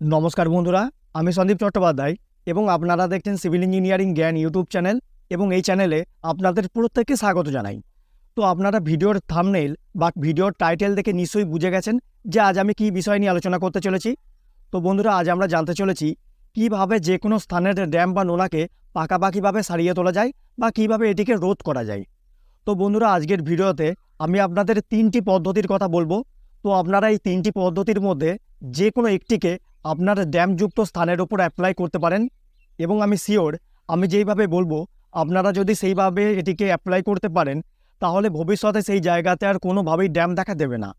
নমস্কার বন্ধুরা, আমি সন্দীপ চট্টোপাধ্যায় এবং আপনারা দেখছেন civil engineering Gyan YouTube channel এবং এই চ্যানেলে আপনাদের প্রত্যেককে স্বাগত জানাই। তো আপনারা ভিডিওর থামনেইল বা ভিডিওর টাইটেল দেখে নিশ্চয়ই বুঝে গেছেন যে আজ আমি কী বিষয় নিয়ে আলোচনা করতে চলেছি। তো বন্ধুরা, আজ আমরা জানতে চলেছি কীভাবে যে কোনো স্থানের ড্যাম বা নোনাকে পাকাপাকিভাবে সারিয়ে তোলা যায় বা কীভাবে এটিকে রোধ করা যায়। তো বন্ধুরা, আজকের ভিডিওতে আমি আপনাদের তিনটি পদ্ধতির কথা বলব। তো আপনারা এই তিনটি পদ্ধতির মধ্যে যে কোনো একটিকে আপনার ড্যামযুক্ত স্থানের ওপর অ্যাপ্লাই করতে পারেন। এবং আমি শিওর আমি যেইভাবে বলব, আপনারা যদি সেইভাবে এটিকে অ্যাপ্লাই করতে পারেন, তাহলে ভবিষ্যতে সেই জায়গাতে আর কোনোভাবেই ড্যাম দেখা দেবে না।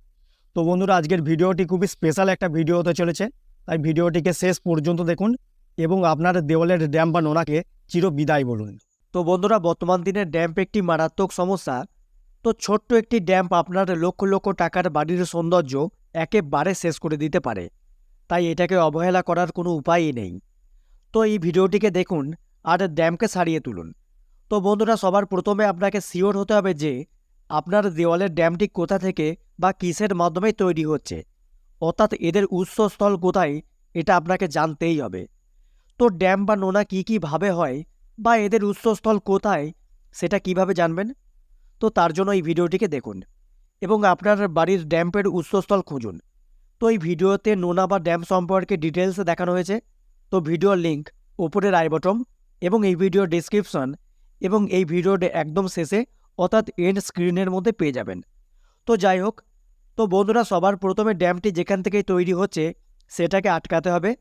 তো বন্ধুরা, আজকের ভিডিওটি খুবই স্পেশাল একটা ভিডিও হতে চলেছে। তাই ভিডিওটিকে শেষ পর্যন্ত দেখুন এবং আপনার দেওয়ালের ড্যাম বা নোনাকে চির বিদায় বলুন। তো বন্ধুরা, বর্তমান দিনে ড্যাম্প একটি মারাত্মক সমস্যা। তো ছোট্ট একটি ড্যাম্প আপনার লক্ষ লক্ষ টাকার বাড়ির সৌন্দর্য একেবারে শেষ করে দিতে পারে। তাই এটাকে অবহেলা করার কোনো উপায়ই নেই। তো এই ভিডিওটিকে দেখুন আর ড্যামকে সারিয়ে তুলুন। তো বন্ধুরা, সবার প্রথমে আপনাকে শিওর হতে হবে যে আপনার দেওয়ালের ড্যামটি কোথা থেকে বা কিসের মাধ্যমে তৈরি হচ্ছে। অর্থাৎ এদের উৎসস্থল কোথায়, এটা আপনাকে জানতেই হবে। তো ড্যাম বা নোনা কী কীভাবে হয় বা এদের উৎসস্থল কোথায়, সেটা কীভাবে জানবেন? তো তার জন্য এই ভিডিওটিকে দেখুন এবং আপনার বাড়ির ড্যাম্পের উৎসস্থল খুঁজুন। তো এই ভিডিওতে নোনা বা ড্যাম সম্পর্কে ডিটেলস দেখানো হয়েছে। তো ভিডিওর লিঙ্ক ওপরের আই বটম এবং এই ভিডিওর ডিসক্রিপশন এবং এই ভিডিওর একদম শেষে অর্থাৎ এন্ড স্ক্রিনের মধ্যে পেয়ে যাবেন। তো যাই হোক, তো বন্ধুরা সবার প্রথমে ড্যামটি যেখান থেকে তৈরি হচ্ছে সেটাকে আটকাতে হবে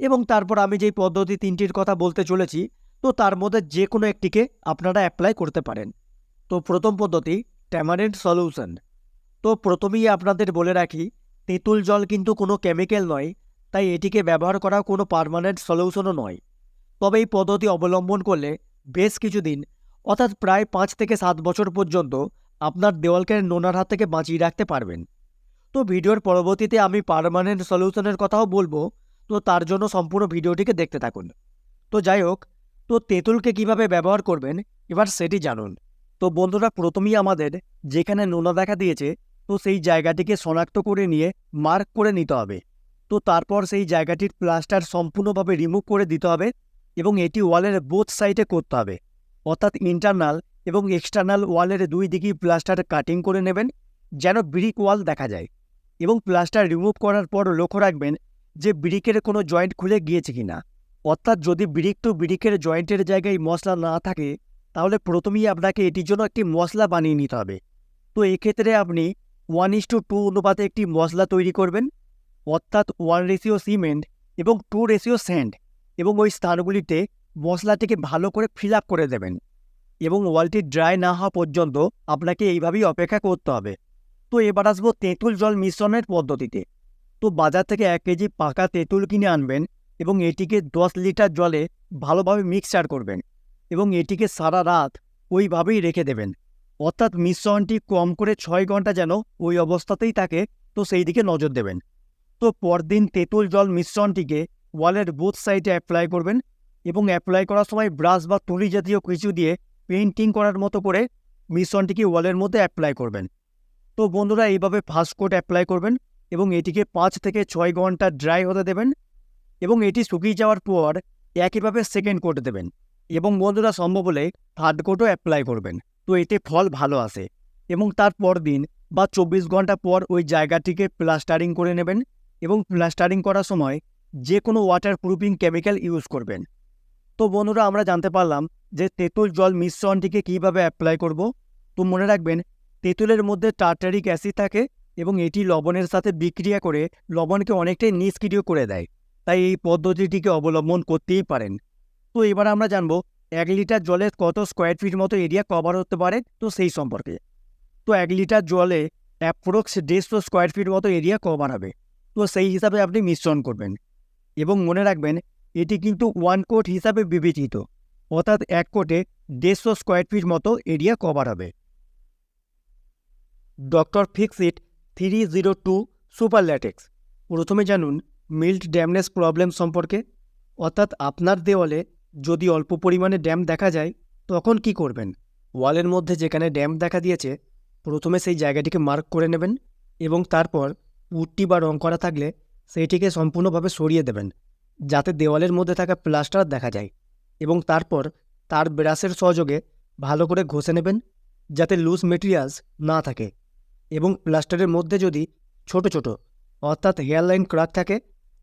এবং তারপর আমি যেই পদ্ধতি তিনটির কথা বলতে চলেছি, তো তার মধ্যে যে কোনো একটিকে আপনারা অ্যাপ্লাই করতে পারেন। তো প্রথম পদ্ধতি ট্যামারেন্ট সলিউশন তো প্রথমেই আপনাদের বলে রাখি তেঁতুল জল কিন্তু কোনো কেমিক্যাল নয়, তাই এটিকে ব্যবহার করা কোনো পার্মানেন্ট সলিউশনও নয়। তবে এই পদ্ধতি অবলম্বন করলে বেশ কিছুদিন, অর্থাৎ প্রায় পাঁচ থেকে সাত বছর পর্যন্ত, আপনার দেওয়ালকে নোনার হাত থেকে বাঁচিয়ে রাখতে পারবেন। তো ভিডিওর পরবর্তীতে আমি পার্মানেন্ট সলিউশনের কথাও বলব, তো তার জন্য সম্পূর্ণ ভিডিওটিকে দেখতে থাকুন। তো যাই হোক, তো তেঁতুলকে কীভাবে ব্যবহার করবেন, এবার সেটি জানুন। তো বন্ধুরা, প্রথমেই আমাদের যেখানে নোনা দেখা দিয়েছে তো সেই জায়গাটিকে শনাক্ত করে নিয়ে মার্ক করে নিতে হবে। তো তারপর সেই জায়গাটির প্লাস্টার সম্পূর্ণভাবে রিমুভ করে দিতে হবে এবং এটি ওয়ালের বোথ সাইডে করতে হবে। অর্থাৎ ইন্টারনাল এবং এক্সটার্নাল ওয়ালের দুই দিকেই প্লাস্টার কাটিং করে নেবেন যেন ব্রিক ওয়াল দেখা যায় এবং প্লাস্টার রিমুভ করার পর লক্ষ্য রাখবেন যে ব্রিকের কোনো জয়েন্ট খুলে গিয়েছে কিনা। অর্থাৎ যদি ব্রিক টু ব্রিকের জয়েন্টের জায়গায় মশলা না থাকে, তাহলে প্রথমেই আপনাকে এটির জন্য একটি মশলা বানিয়ে নিতে হবে। তো এক্ষেত্রে আপনি ওয়ান ইস টু টু অনুপাতে একটি মশলা তৈরি করবেন, অর্থাৎ ওয়ান রেশিও সিমেন্ট এবং টু রেশিও স্যান্ড এবং ওই স্থানগুলিতে মশলাটিকে ভালো করে ফিল আপ করে দেবেন এবং ওয়ালটি ড্রাই না হওয়া পর্যন্ত আপনাকে এইভাবেই অপেক্ষা করতে হবে। তো এবার আসব তেঁতুল জল মিশ্রণের পদ্ধতিতে। তো বাজার থেকে এক কেজি পাকা তেঁতুল কিনে আনবেন এবং এটিকে দশ লিটার জলে ভালোভাবে মিক্সচার করবেন এবং এটিকে সারা রাত ওইভাবেই রেখে দেবেন। অর্থাৎ মিশ্রণটি কম করে ছয় ঘণ্টা যেন ওই অবস্থাতেই থাকে, তো সেই দিকে নজর দেবেন। তো পরদিন তেঁতুল জল মিশ্রণটিকে ওয়ালের বুথ সাইডে অ্যাপ্লাই করবেন এবং অ্যাপ্লাই করার সময় ব্রাশ বা তুলি জাতীয় কিছু দিয়ে পেইন্টিং করার মতো করে মিশ্রণটিকে ওয়ালের মধ্যে অ্যাপ্লাই করবেন। তো বন্ধুরা, এইভাবে ফার্স্ট কোট অ্যাপ্লাই করবেন এবং এটিকে পাঁচ থেকে ছয় ঘণ্টা ড্রাই হতে দেবেন এবং এটি শুকিয়ে যাওয়ার পর একইভাবে সেকেন্ড কোট দেবেন এবং বন্ধুরা, সম্ভব হলে থার্ড কোটও অ্যাপ্লাই করবেন। তো এতে ফল ভালো আসে। এবং তার দিন বা চব্বিশ ঘণ্টা পর ওই জায়গাটিকে প্লাস্টারিং করে নেবেন এবং প্লাস্টারিং করার সময় যে কোনো ওয়াটার প্রুফিং কেমিক্যাল ইউজ করবেন। তো বন্ধুরা, আমরা জানতে পারলাম যে তেঁতুল জল মিশ্রণটিকে কীভাবে অ্যাপ্লাই করব। তো মনে রাখবেন, তেঁতুলের মধ্যে টার্টারিক অ্যাসিড থাকে এবং এটি লবণের সাথে বিক্রিয়া করে লবণকে অনেকটাই নিষ্ক্রিয় করে দেয়। তাই এই পদ্ধতিটিকে অবলম্বন করতেই পারেন। তো এবার আমরা জানব এক লিটার জলে কত স্কোয়ার ফিট মতো এরিয়া কভার হতে পারে? তো সেই সম্পর্কে। তো এক লিটার জলে অ্যাপ্রোক্স দেড়শো স্কোয়ার ফিট মতো এরিয়া কভার হবে। তো সেই হিসাবে আপনি মিশ্রণ করবেন। এবং মনে রাখবেন, এটি কিন্তু ওয়ান কোট হিসাবে বিবেচিত। অর্থাৎ এক কোটে দেড়শো স্কোয়ার ফিট মতো এরিয়া কভার হবে। Doctor Fixit three zero two super latex প্রথমে জানুন মিল্ট ড্যামনেস প্রবলেম সম্পর্কে। অর্থাৎ আপনার দেওয়ালে যদি অল্প পরিমাণে ড্যাম দেখা যায়, তখন কি করবেন? ওয়ালের মধ্যে যেখানে ড্যাম দেখা দিয়েছে, প্রথমে সেই জায়গাটিকে মার্ক করে নেবেন এবং তারপর পুট্টি বা রং করা থাকলে সেইটিকে সম্পূর্ণভাবে সরিয়ে দেবেন, যাতে দেওয়ালের মধ্যে থাকা প্লাস্টার দেখা যায় এবং তারপর তার ব্রাশের সহযোগে ভালো করে ঘষে নেবেন, যাতে লুজ মেটেরিয়ালস না থাকে এবং প্লাস্টারের মধ্যে যদি ছোট ছোট, অর্থাৎ হেয়ারলাইন ক্রাক থাকে,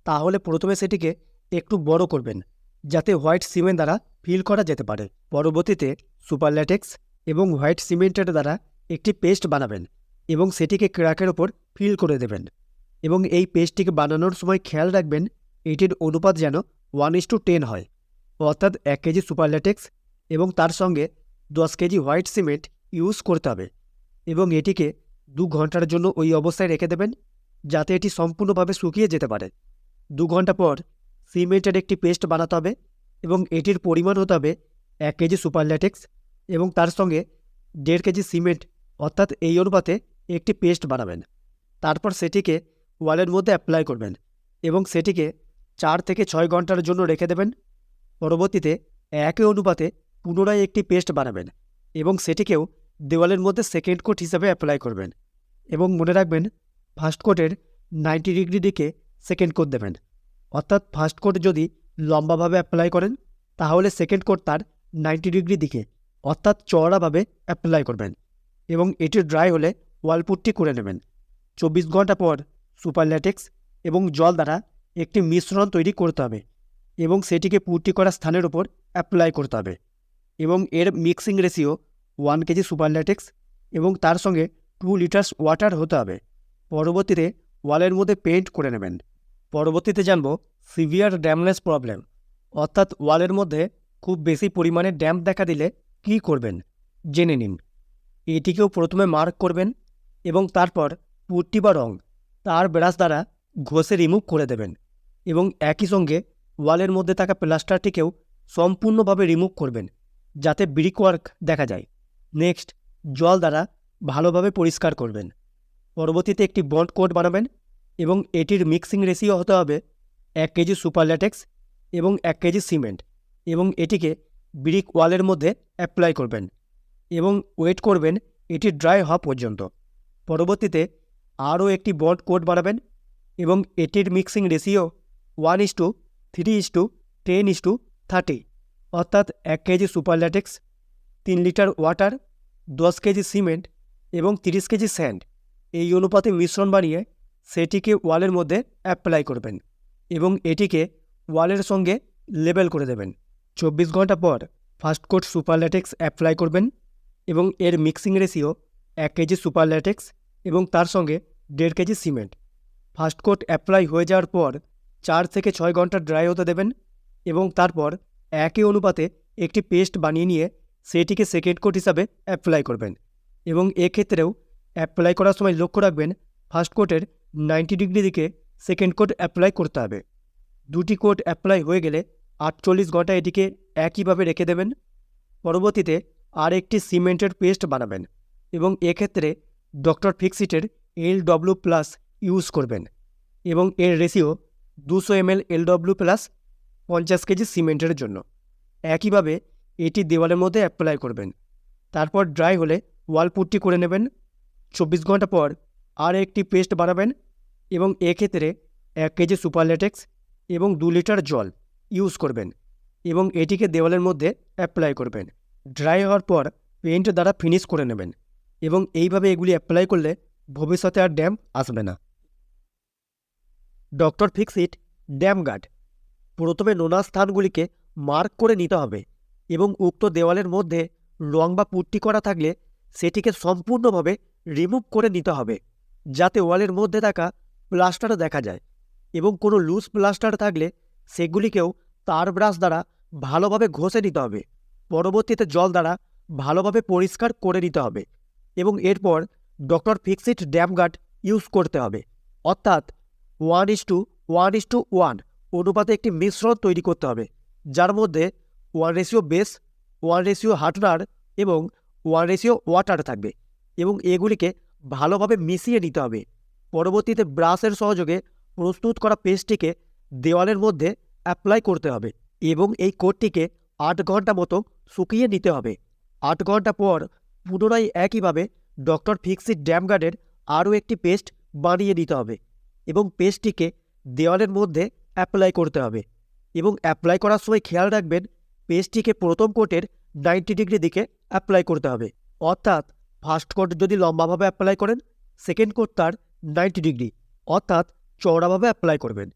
তাহলে প্রথমে সেটিকে একটু বড় করবেন। যাতে হোয়াইট সিমেন্ট দ্বারা ফিল করা যেতে পারে। পরবর্তীতে সুপার ল্যাটেক্স এবং হোয়াইট সিমেন্টের দ্বারা একটি পেস্ট বানাবেন এবং সেটিকে ক্র্যাকের ওপর ফিল করে দেবেন এবং এই পেস্টটিকে বানানোর সময় খেয়াল রাখবেন, এটির অনুপাত যেন ওয়ান ইস টু টেন হয়। অর্থাৎ এক কেজি সুপার ল্যাটেক্স এবং তার সঙ্গে দশ কেজি হোয়াইট সিমেন্ট ইউজ করতে হবে এবং এটিকে দু ঘণ্টার জন্য ওই অবস্থায় রেখে দেবেন যাতে এটি সম্পূর্ণভাবে শুকিয়ে যেতে পারে। দু ঘণ্টা পর সিমেন্টের একটি পেস্ট বানাতে হবে এবং এটির পরিমাণ হতে হবে এক কেজি সুপার ল্যাটেক্স এবং তার সঙ্গে দেড় কেজি সিমেন্ট, অর্থাৎ এই অনুপাতে একটি পেস্ট বানাবেন। তারপর সেটিকে ওয়ালের মধ্যে অ্যাপ্লাই করবেন এবং সেটিকে চার থেকে ছয় ঘণ্টার জন্য রেখে দেবেন। পরবর্তীতে একই অনুপাতে পুনরায় একটি পেস্ট বানাবেন এবং সেটিকেও দেওয়ালের মধ্যে সেকেন্ড কোট হিসাবে অ্যাপ্লাই করবেন এবং মনে রাখবেন, ফার্স্ট কোটের নাইনটি ডিগ্রি দিকে সেকেন্ড কোট দেবেন। অর্থাৎ ফার্স্ট কোট যদি লম্বাভাবে অ্যাপ্লাই করেন, তাহলে সেকেন্ড কোট তার নাইনটি ডিগ্রি দিকে, অর্থাৎ চওড়াভাবে অ্যাপ্লাই করবেন এবং এটি ড্রাই হলে ওয়ালপুটটি করে নেবেন। চব্বিশ ঘণ্টা পর সুপার ল্যাটেক্স এবং জল দ্বারা একটি মিশ্রণ তৈরি করতে হবে এবং সেটিকে পুট্টি করা স্থানের উপর অ্যাপ্লাই করতে হবে এবং এর mixing ratio one kg super latex এবং তার সঙ্গে টু লিটার্স ওয়াটার হতে হবে। পরবর্তীতে ওয়ালের মধ্যে পেইন্ট করে নেবেন। পরবর্তীতে জানব সিভিয়ার ড্যামলেস প্রবলেম, অর্থাৎ ওয়ালের মধ্যে খুব বেশি পরিমাণে ড্যাম্প দেখা দিলে কী করবেন? জেনে নিন। এটিকেও প্রথমে মার্ক করবেন এবং তারপর পুট্টি বা রং তার ব্রাশ দ্বারা ঘষে রিমুভ করে দেবেন এবং একই সঙ্গে ওয়ালের মধ্যে থাকা প্লাস্টারটিকেও সম্পূর্ণভাবে রিমুভ করবেন যাতে ব্রিক ওয়ার্ক দেখা যায়। নেক্সট, জল দ্বারা ভালোভাবে পরিষ্কার করবেন। পরবর্তীতে একটি বন্ড কোট বানাবেন এবং এটির মিক্সিং রেশিও হতে হবে এক কেজি সুপার ল্যাটেক্স এবং এক কেজি সিমেন্ট এবং এটিকে ব্রিক ওয়ালের মধ্যে অ্যাপ্লাই করবেন এবং ওয়েট করবেন এটি ড্রাই হওয়া পর্যন্ত। পরবর্তীতে আরও একটি বন্ড কোট বাড়াবেন এবং এটির mixing ratio one is to three is to ten is to thirty অর্থাৎ এক কেজি সুপার ল্যাটেক্স তিন লিটার ওয়াটার দশ কেজি সিমেন্ট এবং তিরিশ কেজি স্যান্ড এই অনুপাতে মিশ্রণ বানিয়ে সেটিকে ওয়ালের মধ্যে অ্যাপ্লাই করবেন এবং এটিকে ওয়ালের সঙ্গে লেবেল করে দেবেন। চব্বিশ ঘণ্টা পর first coat super latex apply করবেন এবং এর মিক্সিং রেশিও এক কেজি সুপার ল্যাটেক্স এবং তার সঙ্গে দেড় kg cement first coat apply হয়ে যাওয়ার পর চার থেকে ছয় ঘণ্টা ড্রাই হতে দেবেন এবং তারপর একই অনুপাতে একটি পেস্ট বানিয়ে নিয়ে সেটিকে সেকেন্ড কোট হিসাবে অ্যাপ্লাই করবেন এবং এক্ষেত্রেও অ্যাপ্লাই করার সময় লক্ষ্য রাখবেন ফার্স্ট কোটের নাইনটি ডিগ্রি দিকে সেকেন্ড কোড অ্যাপ্লাই করতে হবে। দুটি কোট অ্যাপ্লাই হয়ে গেলে আটচল্লিশ ঘণ্টা এটিকে একইভাবে রেখে দেবেন। পরবর্তীতে আর একটি সিমেন্টের পেস্ট বানাবেন এবং এক্ষেত্রে ডক্টর ফিক্সিটের এল ডব্লু প্লাস ইউজ করবেন এবং এর রেশিও দুশো এমএল এল ডব্লু প্লাস পঞ্চাশ কেজি সিমেন্টের জন্য। একইভাবে এটি দেওয়ালের মধ্যে অ্যাপ্লাই করবেন। তারপর ড্রাই হলে ওয়াল পুট্টি করে নেবেন। চব্বিশ ঘণ্টা পর আর একটি পেস্ট বানাবেন এবং এক্ষেত্রে এক কেজি সুপার ল্যাটেক্স এবং দু লিটার জল ইউজ করবেন এবং এটিকে দেওয়ালের মধ্যে অ্যাপ্লাই করবেন। ড্রাই হওয়ার পর পেন্ট দ্বারা ফিনিশ করে নেবেন এবং এইভাবে এগুলি অ্যাপ্লাই করলে ভবিষ্যতে আর ড্যাম আসবে না। ডক্টর ফিক্সিট ড্যাম গার্ড প্রথমে নোনা স্থানগুলিকে মার্ক করে নিতে হবে এবং উক্ত দেওয়ালের মধ্যে রং বা পুট্টি করা থাকলে সেটিকে সম্পূর্ণভাবে রিমুভ করে নিতে হবে, যাতে ওয়ালের মধ্যে থাকা প্লাস্টার দেখা যায় এবং কোনো লুজ প্লাস্টার থাকলে সেগুলিকেও তার ব্রাশ দ্বারা ভালোভাবে ঘষে নিতে হবে। পরবর্তীতে জল দ্বারা ভালোভাবে পরিষ্কার করে নিতে হবে এবং এরপর doctor Fixit dam guard use করতে হবে। অর্থাৎ one is to one is to one অনুপাতে একটি মিশ্রণ তৈরি করতে হবে, যার মধ্যে one ratio base one ratio hardener এবং ওয়ান রেশিও ওয়াটার থাকবে এবং এগুলিকে ভালোভাবে মিশিয়ে নিতে হবে। পরবর্তীতে ব্রাশের সহযোগে প্রস্তুত করা পেস্টটিকে দেওয়ালের মধ্যে অ্যাপ্লাই করতে হবে এবং এই কোটটিকে আট ঘণ্টা মতো শুকিয়ে নিতে হবে। আট ঘণ্টা পর পুনরায় একইভাবে ডক্টর ফিক্সিট ড্যাম গার্ডের আরও একটি পেস্ট বানিয়ে নিতে হবে এবং পেস্টটিকে দেওয়ালের মধ্যে অ্যাপ্লাই করতে হবে এবং অ্যাপ্লাই করার সময় খেয়াল রাখবেন পেস্টটিকে প্রথম কোটের নাইনটি ডিগ্রি দিকে অ্যাপ্লাই করতে হবে। অর্থাৎ ফার্স্ট কোট যদি লম্বাভাবে অ্যাপ্লাই করেন, সেকেন্ড কোট তার নাইনটি ডিগ্রি অর্থাৎ চওড়াভাবে অ্যাপ্লাই করবেন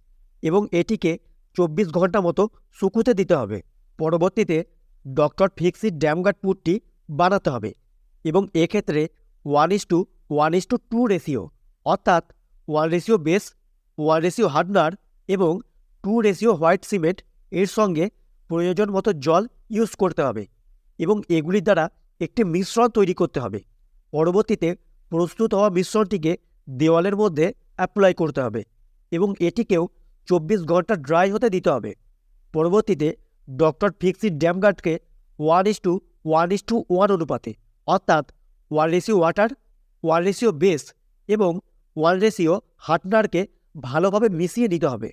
এবং এটিকে চব্বিশ ঘণ্টা মতো শুকুতে দিতে হবে। পরবর্তীতে ডক্টর ফিক্সির ড্যামগার্ড পুটটি বানাতে হবে এবং এক্ষেত্রে one is to one is to two ratio অর্থাৎ one ratio base one ratio hardener এবং টু রেশিও হোয়াইট সিমেন্ট এর সঙ্গে প্রয়োজন মতো জল ইউজ করতে হবে এবং এগুলির দ্বারা একটি মিশ্রণ তৈরি করতে হবে। পরবর্তীতে প্রস্তুত হওয়া মিশ্রণটিকে দেওয়ালের মধ্যে অ্যাপ্লাই করতে হবে এবং এটিকেও চব্বিশ ঘণ্টা ড্রাই হতে দিতে হবে। পরবর্তীতে ডক্টর ফিক্সির ড্যামগার্ডকে one is to one is to one অনুপাতে, অর্থাৎ one ratio water one ratio base এবং ওয়ান রেশিও হার্টনারকে ভালোভাবে মিশিয়ে নিতে হবে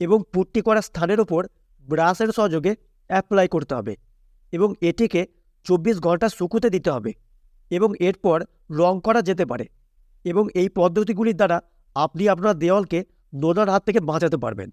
এবং পুট্টি করা স্থানের ওপর ব্রাশের সহযোগে অ্যাপ্লাই করতে হবে এবং এটিকে চব্বিশ ঘণ্টা শুকুতে দিতে হবে এবং এরপর রং করা যেতে পারে। এবং এই পদ্ধতিগুলির দ্বারা আপনি আপনার দেওয়ালকে নোনার হাত থেকে বাঁচাতে পারবেন।